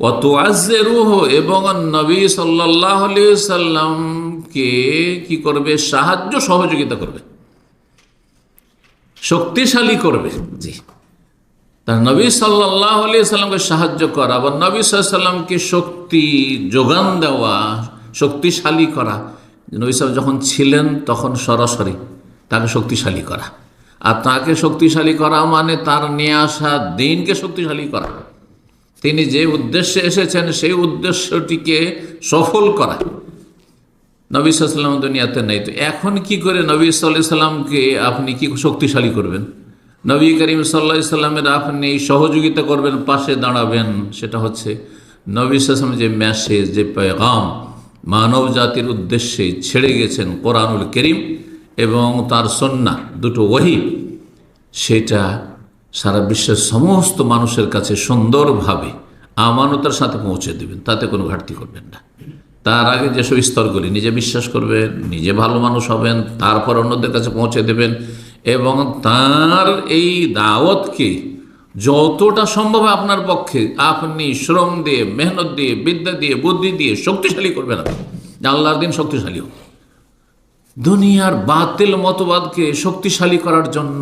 অত এবং নবী সাল্লাহ সাল্লামকে কি করবে? সাহায্য সহযোগিতা করবে। শক্তিশালী করবে। জি। তার নবী সাল্লাহ আলি সাল্লামকে সাহায্য করা বা নবী সাল্লামকে শক্তি যোগান দেওয়া, শক্তিশালী করা। নবী সাল যখন ছিলেন, তখন সরাসরি তাকে শক্তিশালী করা। আর তাকে শক্তিশালী করা মানে তার নিয়ে আসা দিনকে শক্তিশালী করা। তিনি যে উদ্দেশ্যে এসেছেন, সেই উদ্দেশ্যটিকে সফল করা। নবী সাল্লাম দুনিয়াতে নেই। তো এখন কি করে নবী সাল্লাহ সাল্লামকে আপনি কি শক্তিশালী করবেন? নবী করিম সাল্লা সাল্লামের আপনি সহযোগিতা করবেন, পাশে দাঁড়াবেন, সেটা হচ্ছে নবী সাল্লাম যে ম্যাসেজ যে পেগাম, মানব জাতির উদ্দেশ্যে ছেড়ে গেছেন কোরআনুল করিম এবং তার সন্না দুটো ওহি সেটা সারা বিশ্বের সমস্ত মানুষের কাছে সুন্দরভাবে আমানতার সাথে পৌঁছে দেবেন, তাতে কোনো ঘাটতি করবেন না। তার আগে যেসব স্তরগুলি নিজে বিশ্বাস করবেন, নিজে ভালো মানুষ হবেন, তারপর অন্যদের কাছে পৌঁছে দেবেন এবং তার এই দাওয়াতকে যতটা সম্ভব আপনার পক্ষে আপনি শ্রম দিয়ে, মেহনত দিয়ে, বিদ্যা দিয়ে, বুদ্ধি দিয়ে শক্তিশালী করবেন আপনি। আল্লাহর দিন শক্তিশালী হোক। দুনিয়ার বাতিল মতবাদকে শক্তিশালী করার জন্য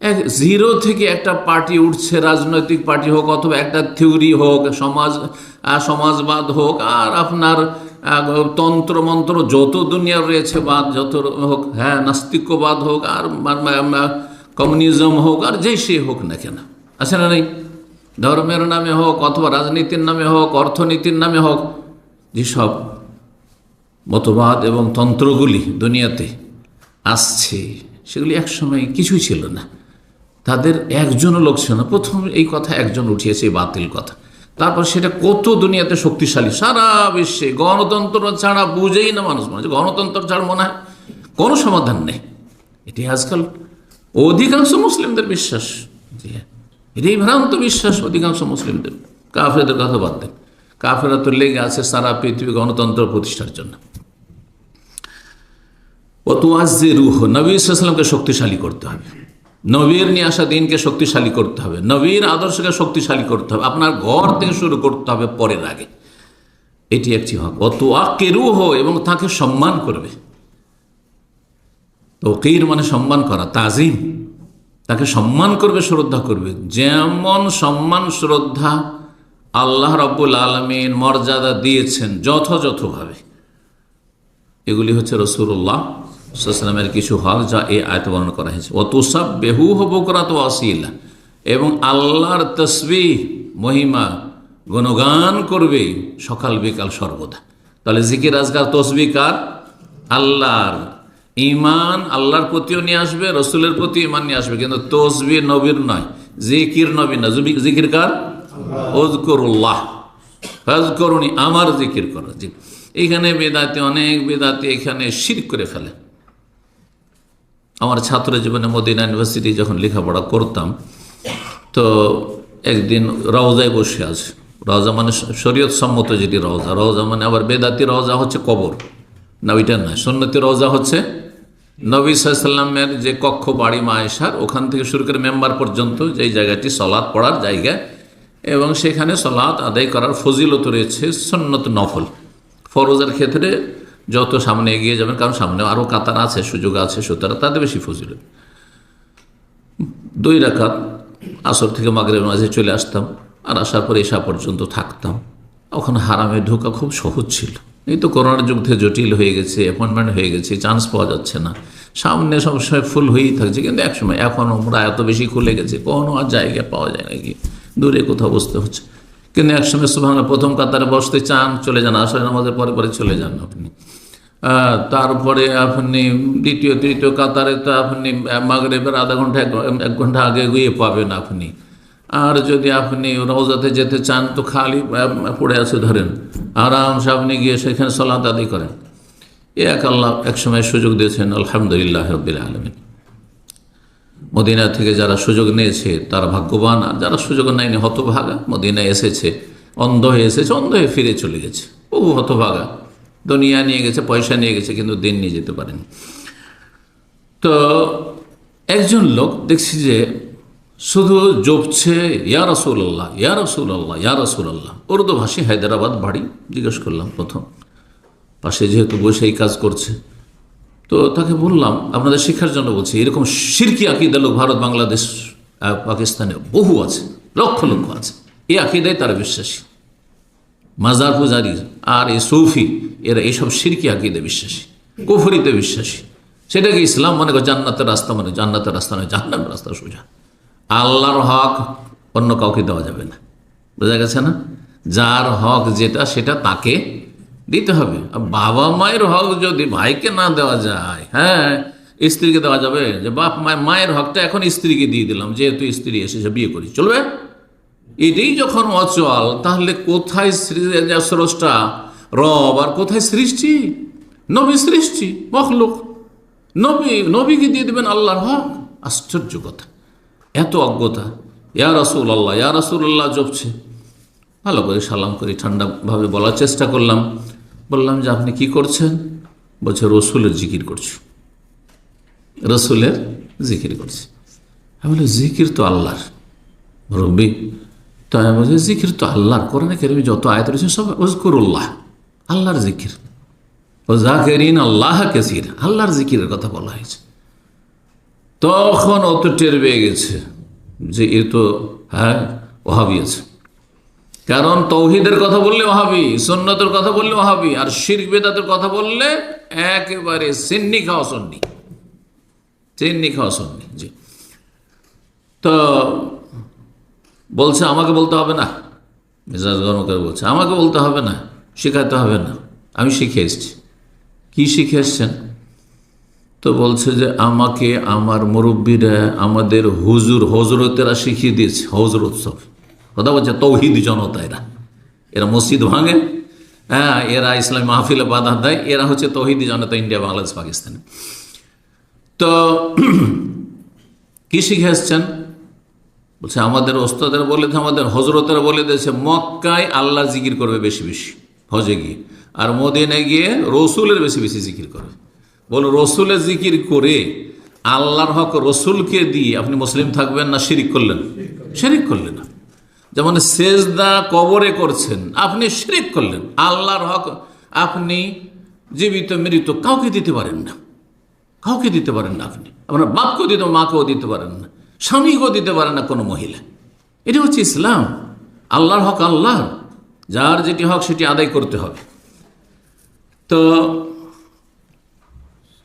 এক জিরো থেকে একটা পার্টি উঠছে, রাজনৈতিক পার্টি হোক অথবা একটা থিওরি হোক, সমাজ সমাজবাদ হোক, আর আপনার তন্ত্র মন্ত্র যত দুনিয়ার রয়েছে, বাদ যত হোক হ্যাঁ নাস্তিক্যবাদ হোক, আর কমিউনিজম হোক, আর যেই সে হোক না কেন। আছে না নেই? ধর্মের নামে হোক, অথবা রাজনীতির নামে হোক, অর্থনীতির নামে হোক, যেসব মতবাদ এবং তন্ত্রগুলি দুনিয়াতে আসছে, সেগুলি একসময় কিছুই ছিল না। তাদের একজনও লোক ছিল না। প্রথম এই কথা একজন উঠিয়েছে বাতিল কথা। তারপর সেটা কত দুনিয়াতে শক্তিশালী? সারা বিশ্বে গণতন্ত্র ছাড়া বুঝেই না মানুষ মনে গণতন্ত্র ছাড়া মনে হয় কোনো সমাধান নেই। এটি আজকাল অধিকাংশ মুসলিমদের বিশ্বাস। হ্যাঁ। এটাই ভ্রান্ত বিশ্বাস অধিকাংশ মুসলিমদের। কাফেরদের কথা বাদ দেন। কাফেরা তো লেগে আছে সারা পৃথিবী গণতন্ত্র প্রতিষ্ঠার জন্য। তোয়াজে রুহ নবী ইসলামকে শক্তিশালী করতে হবে। নবীর নিয়ে আসা দিনকে শক্তিশালী করতে হবে। নবীর আদর্শকে শক্তিশালী করতে হবে। আপনার ঘর থেকে শুরু করতে হবে পরের আগে। এটি একটি হক। অত রুহ এবং তাকে সম্মান করবে। তো কির মানে সম্মান করা, তাজিম। তাকে সম্মান করবে, শ্রদ্ধা করবে। যেমন সম্মান, শ্রদ্ধা আল্লাহ রব্বুল আলমিন মর্যাদা দিয়েছেন যথাযথভাবে। এগুলি হচ্ছে রসুল্লাহ সাল্লামের কিছু হক যা এই আয়ত বর্ণনা করা হয়েছে। অত সব বেহু হবকরা তো আসিলা এবং আল্লাহর তসবি মহিমা, গুণগান করবে সকাল বিকাল সর্বদা। তাহলে জিকির, আজকার তসবি কার? আল্লাহর। ইমান আল্লাহর প্রতিও নিয়ে আসবে, রসুলের প্রতি ইমান নিয়ে আসবে। কিন্তু তসবি নবীর নয়, জিকির নবী না জিকির কার? ওজকরুল্লাহ হজ করুনি আমার জিকির করো। এইখানে বেদাতে, অনেক বেদাতে এখানে শির করে ফেলে। আমার ছাত্র জীবনে মদিনা ইউনিভার্সিটি যখন লেখাপড়া করতাম, তো একদিন রওজায় বসে আছে। রওজা মানে শরীয়ত সম্মত যেটি রওজা। রওজা মানে আবার বেদাতি রওজা হচ্ছে কবর। না, ওইটা নয়। সন্ন্যতি রওজা হচ্ছে নবী সাল্লামের যে কক্ষ বাড়ি মায়েশার, ওখান থেকে শুরু করে মেম্বার পর্যন্ত যেই জায়গাটি সলাৎ পড়ার জায়গা, এবং সেখানে সলাৎ আদায় করার ফজিলত রয়েছে সন্নত নফল। ফরজের ক্ষেত্রে যত সামনে এগিয়ে যাবেন, কারণ সামনে আরও কাতার আছে, সুযোগ আছে, সুতরাং তাদের বেশি ফজিলত। দুই রাখাত আসর থেকে মাগরের মাঝে চলে আসতাম, আর আসার পরে এসা পর্যন্ত থাকতাম। ওখানে হারামে ঢোকা খুব সহজ ছিল। এই তো করোনার যুগ থেকে জটিল হয়ে গেছে অ্যাপয়েন্টমেন্ট হয়ে গেছে চান্স পাওয়া যাচ্ছে না। সামনে সবসময় ফুল হয়েই থাকছে, কিন্তু একসময় এখন আমরা এত বেশি খুলে গেছে, কোনো আর জায়গা পাওয়া যায় নাকি? দূরে কোথাও বসতে হচ্ছে। কিন্তু একসময় সুভাঙা প্রথম কাতারে বসতে চান, চলে যান আসলে আমাদের পরে পরে চলে যান আপনি। তারপরে আপনি দ্বিতীয়, তৃতীয় কাতারে তো আপনি মাগরেবের আধা ঘণ্টা, এক ঘণ্টা আগে গিয়ে পাবেন আপনি। আর যদি আপনি রওজাতে যেতে চান, তো খালি পড়ে আছে ধরেন, আরামসে আপনি গিয়ে সেখানে সলাত আদি করেন। এ এক আল্লাহ একসময় সুযোগ দিয়েছেন, আলহামদুলিল্লাহ রবিল আলমিন। মদিনা থেকে যারা সুযোগ নিয়েছে, তারা ভাগ্যবান। আর যারা সুযোগ নেয়নি, হতভাগা। মদিনায় এসেছে, অন্ধ হয়ে এসেছে, অন্ধ হয়ে ফিরে চলে গেছে। বহু হতভাগা। দুনিয়া নিয়ে গেছে, পয়সা নিয়ে গেছে, কিন্তু দিন নিয়ে যেতে পারেনি। তো একজন লোক দেখছি যে শুধু জপছে, ইয়া রসুল্লাহ ইয়া রসুল্লাহ ইয়া রসুল্লাহ উর্দু ভাষী হায়দ্রাবাদ বাড়ি জিজ্ঞেস করলাম প্রথম। পাশে যেহেতু বসে এই কাজ করছে, তো তাকে বললাম, আপনাদের শিক্ষার জন্য বলছি, এরকম সিরকি আকিদা লোক ভারত, বাংলাদেশ পাকিস্তানে বহু আছে, লক্ষ লক্ষ আছে। এই আকিদায় তারা বিশ্বাসী। মাজার পূজারি আর এই সৌফি, এরা এইসব সিরকি আকিদে বিশ্বাসী, কুফরিতে বিশ্বাসী। সেটাকে ইসলাম মনে জান্নাতের রাস্তা মানে জান্নাতের রাস্তা নয় জান্নাতের রাস্তা সোজা। আল্লাহর হক অন্য কাউকে দেওয়া যাবে না। বোঝা গেছে না? যার হক যেটা, সেটা তাকে দিতে হবে। বাবা মায়ের হক যদি ভাইকে না দেওয়া যায় হ্যাঁ স্ত্রীকে দেওয়া যাবে। যে বাপ মায়ের হকটা এখন স্ত্রীকে দিয়ে দিলাম, যেহেতু স্ত্রী এসেছে, বিয়ে করি চলবে? এটাই যখন অচল, তাহলে কোথায় স্রষ্টা? রব, আর কোথায় সৃষ্টি? নবী সৃষ্টি, মখলুক। নবী, নবীকে দিয়ে দেবেন আল্লাহর হক। আশ্চর্য কথা। এত অজ্ঞতা। ইয়া রসুল আল্লাহ ইয়া রসুল আল্লাহ জপছে। ভালো করে সালাম করি, ঠান্ডাভাবে বলার চেষ্টা করলাম। বললাম যে, আপনি কি করছেন? বলছে, রসুলের জিকির করছি। রসুলের জিকির করছি। আমি বলি জিকির তো আল্লাহর। রব্বি জিকির তো আল্লাহর কোরআনে কেরমি যত আয়াত রয়েছে সব ওজকুরুল্লাহ আল্লাহর জিকির। ও জাকেরিন আল্লাহ কেসির, আল্লাহর জিকিরের কথা বলা হয়েছে। তখন অত টের পেয়ে গেছে যে এ তো হ্যাঁ ওহাবি আছে। কারণ তৌহিদের কথা বললে ওহাবি সন্ন্যতের কথা বললে ওহাবি আর শির্ক বেদাতের কথা বললে একেবারে সিন্নি খাওয়া সন্নি। সিন্নি খাওয়া সন্নি, জি। তো বলছে, আমাকে বলতে হবে না। মেজাজ গরম করে বলছে, আমাকে বলতে হবে না, শেখাতে হবে না। আমি শিখে এসেছি। কী শিখে এসছেন? তো বলছে যে, আমাকে আমার মুরব্বীরা, আমাদের হুজুর হজরতেরা শিখিয়ে দিয়েছে হজরত সব। কথা বলছে, তৌহিদ জনতা এরা। এরা মসজিদ ভাঙে হ্যাঁ এরা ইসলামী মাহফিলে বাধা দেয়, এরা হচ্ছে তৌহিদি জনতা ইন্ডিয়া, বাংলাদেশ, পাকিস্তানে। তো কি শিখে এসছেন? বলছে, আমাদের ওস্তাদের বলে আমাদের হজরতের বলে দিয়েছে মক্কায় আল্লাহ জিকির করবে বেশি বেশি, হজে গিয়ে। আর মদিনে গিয়ে রসুলের বেশি বেশি জিকির করবে বলো, রসুলের জিকির করে আল্লাহর হক রসুলকে দিয়ে আপনি মুসলিম থাকবেন না শিরিক করলেন? শিরিক করলেন না। যেমন সেজদা কবরে করছেন, আপনি শিরিক করলেন। আল্লাহর হক আপনি জীবিত, মৃত কাউকে দিতে পারেন না। কাউকে দিতে পারেন না আপনি। আপনার বাপকেও দিতে মাকেও দিতে পারেন না। স্বামীকেও দিতে পারে না কোনো মহিলা। এটি হচ্ছে ইসলাম। আল্লাহর হক আল্লাহ। যার যেটি হক সেটি আদায় করতে হবে। তো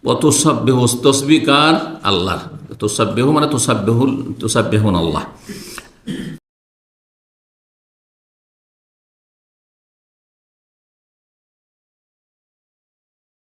অতসাব্যহ, তসবিকার আল্লাহ তোসাব্যহ মানে তোসাব্যহুল তোসাব্যহুন আল্লাহ।